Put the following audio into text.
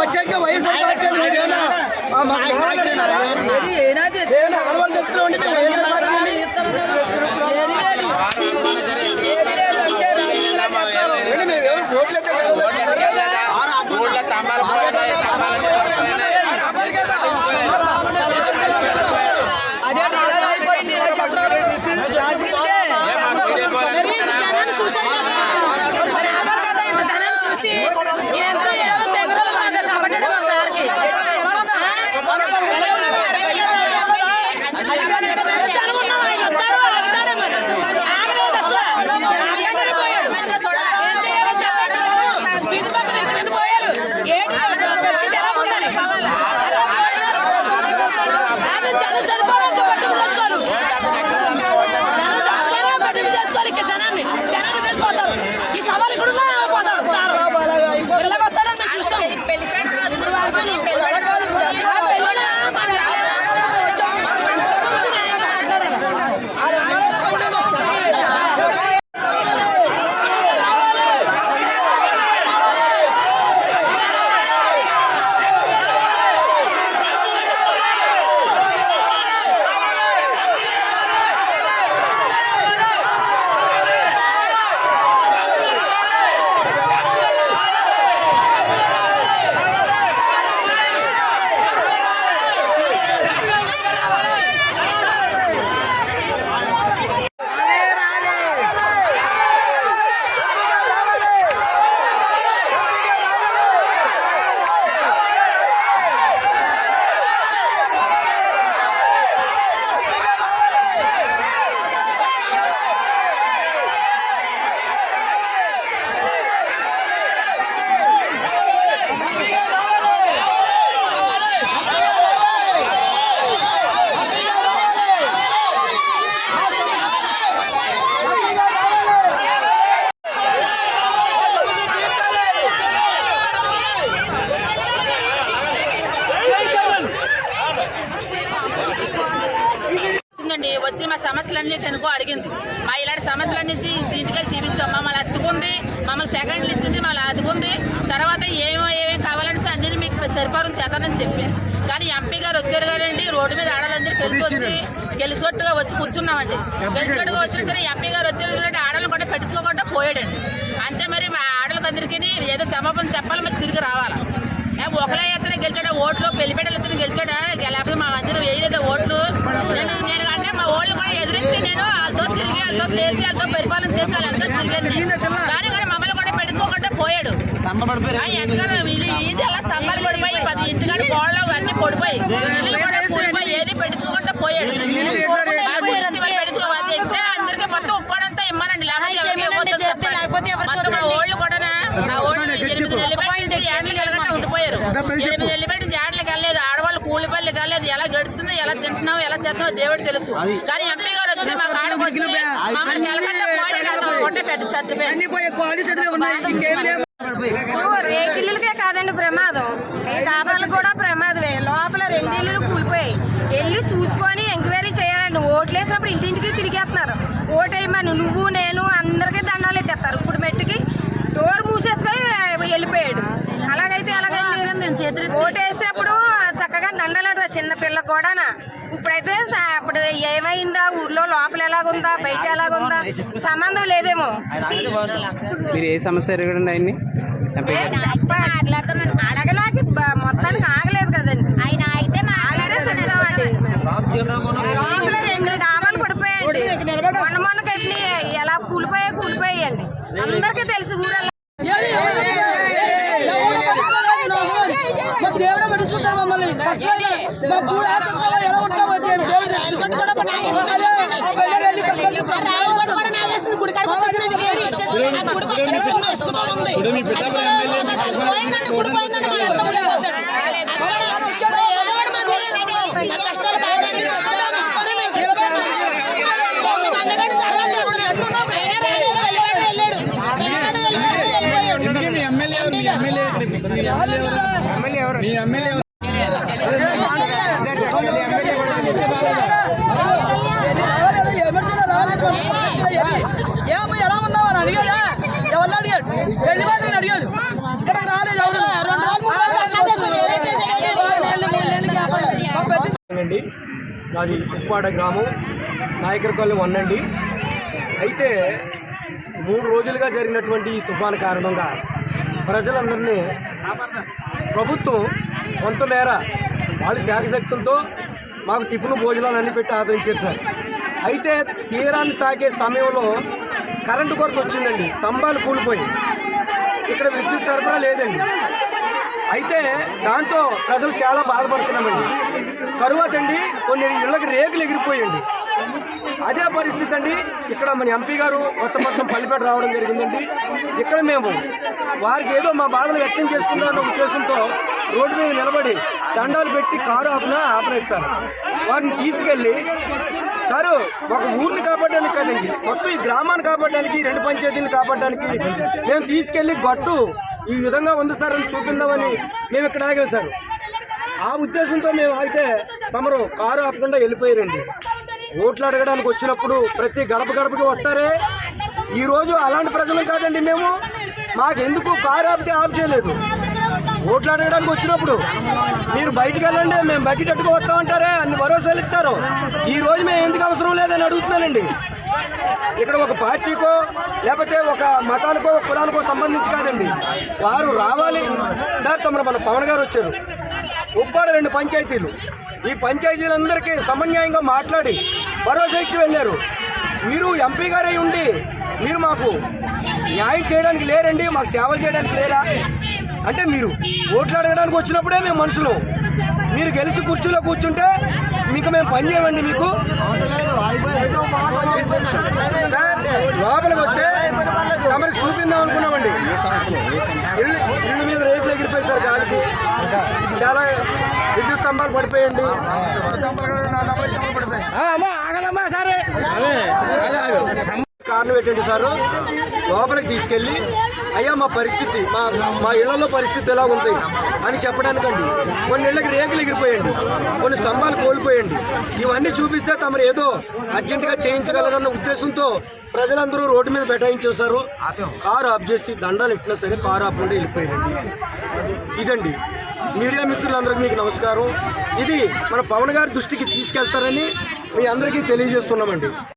వచ్చాక వైఎస్ఆర్ పార్టీ ఆడవాళ్ళు చెప్తూ ఉంటే వైఎస్ఆర్ పార్టీ అని ఆగండి వచ్చి మా సమస్యలన్నీ కనుకో అడిగింది. మా ఇలాంటి సమస్యలన్నీ ఇంటికి చూపించాం మమ్మల్ని అత్తుకుంది మమ్మల్ని సెకండ్లు ఇచ్చింది మమ్మల్ని అతుకుంది. తర్వాత ఏమో ఏమేమి కావాలని అన్ని మీకు సరిపారం చేతానని చెప్పి. కానీ ఎంపీ గారు వచ్చారు కదండి రోడ్డు మీద ఆడాలందరూ కలిసి వచ్చి గెలుచుకొట్టుగా వచ్చి కూర్చున్నామండి. గెలుచుకొట్టుగా వచ్చిన సరే ఎంపీ గారు వచ్చారు ఆడలను కూడా పెట్టించుకోకుండా పోయాడండి. అంతే మరి మా ఆడలకు అందరికీ ఏదో క్షమాపణ చెప్పాలి మరి తిరిగి రావాలి? ఒకలే ఎత్తున గెలిచాడా? ఓట్లు పెళ్ళిపెట్టలు ఎత్తున గెలిచాడా? లేకపోతే మా మధ్యన వేయలేదు ఓట్లు నేను నేను అంటే మా ఓళ్ళు కూడా ఎదిరించి నేను చేసి వాళ్ళతో పరిపాలన తిరిగాను కానీ కూడా మమ్మల్ని కూడా పెట్టుకోకుండా పోయాడు. వీళ్ళు ఇది అలా స్తంభాలు పడిపోయి పది ఇంటికాడ గోడలు అన్ని పడిపోయి ఏది పెట్టుకోకుండా పోయాడు. అందరికీ మొత్తం ఉప్పాడంతా ఇమ్మనండి. లేకపోతే ఓళ్ళు కూడా ఎనిమిది నెలలు పెట్టి ఏళ్ళు కలగట్టు ఉండిపోయారు. ఎనిమిది నెలలు పెట్టి జాడలకు వెళ్ళలేదు. ఆడవాళ్ళు కూలి పనులు కాలేదు. ఎలా గడుతుందో ఎలా తింటున్నావు ఎలా చేస్తున్నావు దేవుడు తెలుసు. కానీ ఎంపీ రేకిళ్ళకే కాదండి ప్రమాదం. ఈ డాబాలకు కూడా ప్రమాదమే. లోపల రెండు ఇల్లులు కూలిపోయాయి. వెళ్ళి చూసుకొని ఎంక్వైరీ చేయాలండి. ఓట్లు వేసినప్పుడు ఇంటింటికి తిరిగేస్తున్నారు. ఓటు వేయమని నువ్వు నేను అందరికీ చక్కగా దండాలు చిన్న పిల్ల కూడానా? ఇప్పుడైతే ఇప్పుడు ఏమైందా? ఊర్లో లోపల ఎలాగుందా? బయట ఎలాగుందా? సంబంధం లేదేమో. మీరు ఏ సమస్య ఎరగడండి ఆయన్ని? అడగలాకి మొత్తానికి ఆగలేదు కదండి ఆయన అయితే ఆగలేదే చెప్తామండి లోపల రెండు డాబాలు పడిపోయాయండి మొన్న మొన్న కట్టిన ఎలా కూలిపోయాయి కూలిపోయాయండి అందరికీ తెలుసు ఊరల్లో మా దేవుడే పట్టించుకుంటారు మమ్మల్ని మా పూల ఆత్మలో ఎలా ఉంటామో దేవుడు దేవుడు తెలుసు ఎలా ఇక్కడ రాలేదు అండి. నాది ఉప్పాడ గ్రామం నాయకరపల్లి వన్నండి. అయితే మూడు రోజులుగా జరిగినటువంటి ఈ తుఫాను కారణంగా ప్రజలందరినీ ప్రభుత్వం కొంత మేర వాళ్ళ శాఖశక్తులతో మాకు టిఫిన్ భోజనాలు అన్ని పెట్టి ఆదరించారు సార్ అయితే తీరాన్ని తాకే సమయంలో కరెంటు కొరత వచ్చిందండి. స్తంభాలు కూలిపోయి. ఇక్కడ విద్యుత్ సరఫరా లేదండి. అయితే దాంతో ప్రజలు చాలా బాధపడుతున్నామండి. తరువాత అండి కొన్ని ఇళ్ళకి రేకులు ఎగిరిపోయండి అదే పరిస్థితి అండి. ఇక్కడ మన ఎంపీ గారు కొత్తపట్నం పల్లిపేట రావడం జరిగిందండి. ఇక్కడ మేము వారికి ఏదో మా బాధలు వ్యక్తం చేసుకుందామన్న ఉద్దేశంతో రోడ్డు మీద నిలబడి దండాలు పెట్టి కారు ఆపినా ఆపలేస్తారు వారిని తీసుకెళ్ళి సారు ఒక ఊరిని కాపాడడానికి కదండి మొత్తం ఈ గ్రామాన్ని కాపాడడానికి రెండు పంచాయతీని కాపాడడానికి మేము తీసుకెళ్ళి గట్టు ఈ విధంగా ఉంది సార్ అని చూపిందామని మేము ఇక్కడ ఆగాం సార్. ఆ ఉద్దేశంతో మేము అయితే తమరు కారు ఆపకుండా వెళ్ళిపోయారండి. ఓట్లు అడగడానికి వచ్చినప్పుడు ప్రతి గడప గడపకి వస్తారే? ఈరోజు అలాంటి ప్రజలు కాదండి మేము. మాకెందుకు కారు ఆపితే ఆఫ్ చేయలేదు. ఓట్లు అడగడానికి వచ్చినప్పుడు మీరు బయటకు వెళ్ళండి మేము బకెట్ అట్టుకు వస్తామంటారే అన్ని భరోసాలు ఇస్తారు. ఈ రోజు మేము ఎందుకు అవసరం లేదని అడుగుతున్నానండి. ఇక్కడ ఒక పార్టీకో లేకపోతే ఒక మతానికో ఒక కులానికో సంబంధించి కాదండి. వారు రావాలి. సార్ తమరు మన పవన్ గారు వచ్చారు. ఉప్పాడ రెండు పంచాయతీలు. ఈ పంచాయతీలందరికీ సమన్యాయంగా మాట్లాడి భరోసా ఇచ్చి వెళ్ళారు. మీరు ఎంపీ గారై ఉండి మీరు మాకు న్యాయం చేయడానికి లేరండి మాకు సేవలు చేయడానికి లేరా? అంటే మీరు ఓట్లు అడగడానికి వచ్చినప్పుడే మేము మనుషులు. మీరు గెలిచి కుర్చీలో కూర్చుంటే మీకు మేము పని చేయమండి మీకు. లోపలికి వస్తే తమరికి చూపిందాం అనుకున్నామండి. ఇల్లు మీద రేచి చాలా విద్యుత్ స్తంభాలు పడిపోయండి కారణం ఏంటంటే సార్. లోపలికి తీసుకెళ్ళి అయ్యా మా పరిస్థితి మా మా ఇళ్ళలో పరిస్థితి ఎలా ఉంది? అని చెప్పడానికండి. కొన్ని ఇళ్ళకి రేకులు ఎగిరిపోయండి కొన్ని స్తంభాలు కోల్పోయండి. ఇవన్నీ చూపిస్తే తమరు ఏదో అర్జెంటుగా చేయించగలరన్న ఉద్దేశంతో ప్రజలందరూ రోడ్డు మీద బైఠాయించేశారు కారు ఆఫ్ చేసి దండాలు ఎట్టినా సరే కారు ఆపకుండా వెళ్ళిపోయారండి. ఇదండి. మీడియా మిత్రులందరికీ మీకు నమస్కారం. ఇది మన పవన్ గారి దృష్టికి తీసుకెళ్తారని మీ అందరికీ తెలియజేస్తున్నామండి.